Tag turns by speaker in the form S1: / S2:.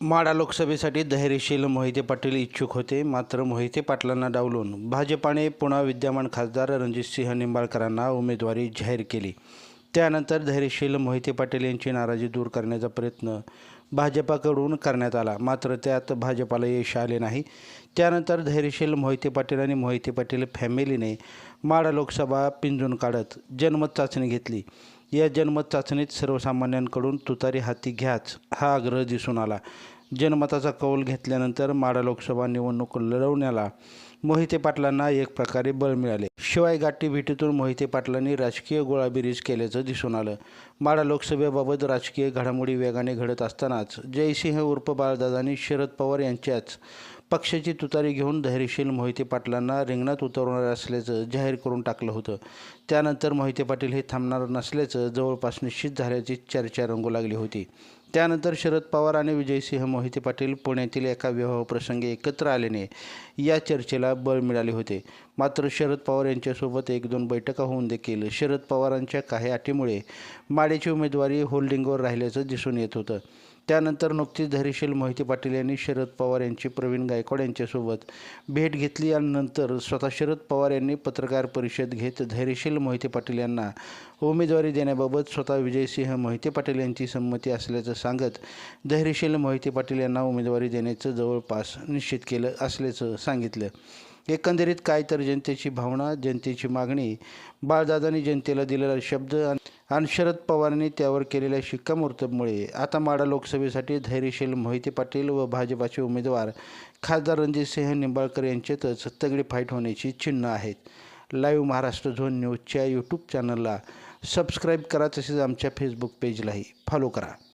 S1: माढा लोकसभेसाठी धैर्यशील मोहिते पाटील इच्छुक होते. मात्र मोहिते पाटलांना डावलून भाजपाने पुन्हा विद्यमान खासदार रणजितसिंह निंबाळकरांना उमेदवारी जाहीर केली. त्यानंतर धैर्यशील मोहिते पाटील यांची नाराजी दूर करण्याचा प्रयत्न भाजपाकडून करण्यात आला. मात्र त्यात भाजपाला यश आले नाही. त्यानंतर धैर्यशील मोहिते पाटील आणि मोहिते पाटील फॅमिलीने माढा लोकसभा पिंजून काढत जनमत चाचणी घेतली. या जनमत चाचणीत सर्वसामान्यांकडून तुतारी हाती घ्याच हा आग्रह दिसून आला. जनमताचा कौल घेतल्यानंतर माढा लोकसभा निवडणूक लढवण्याला मोहिते पाटलांना एक प्रकारे बळ मिळाले. शिवाय गाठी भेटीतून मोहिते पाटलांनी राजकीय गोळाबिरीज केल्याचं दिसून आलं. माढा लोकसभेबाबत राजकीय घडामोडी वेगाने घडत असतानाच जयसिंह उर्फ बाळदादांनी शरद पवार यांच्याच पक्षाची तुतारी घेऊन धैर्यशील मोहिते पाटलांना रिंगणात उतरवणार असल्याचं जाहीर करून टाकलं होतं. त्यानंतर मोहिते पाटील हे थांबणार नसल्याचं जवळपास निश्चित झाल्याची चर्चा रंगू लागली होती. त्यानंतर शरद पवार आणि विजयसिंह मोहिते पाटील पुण्यातील एका विवाहप्रसंगी एकत्र आल्याने या चर्चेला बळ मिळाले होते. मात्र शरद पवार यांच्यासोबत एक दोन बैठका होऊन देखील शरद पवारांच्या काही अटीमुळे माडेची उमेदवारी होल्डिंगवर राहिल्याचं दिसून येत होतं. त्यानंतर नुकतीच धैर्यशील मोहिते पाटील यांनी शरद पवार यांची प्रवीण गायकवाड यांच्यासोबत भेट घेतली. आणि नंतर स्वतः शरद पवार यांनी पत्रकार परिषद घेत धैर्यशील मोहिते पाटील यांना उमेदवारी देण्याबाबत स्वतः विजयसिंह मोहिते पाटील यांची संमती असल्याचं सांगत धैर्यशील मोहिते पाटील यांना उमेदवारी देण्याचं जवळपास निश्चित केलं असल्याचं सांगितलं. एकंदरीत काय तर जनतेची भावना जनतेची मागणी बाळदादांनी जनतेला दिलेला शब्द आणि शरद पवारांनी त्यावर केलेल्या शिक्कामोर्तबमुळे आता माडा लोकसभेसाठी धैर्यशील मोहिते पाटील व भाजपाचे उमेदवार खासदार रणजितसिंह निंबाळकर यांच्यातच तगडी फाईट होण्याची चिन्ह आहेत. लाईव्ह महाराष्ट्र झोन न्यूजच्या यूट्यूब चॅनलला सबस्क्राईब करा तसेच आमच्या फेसबुक पेजलाही फॉलो करा.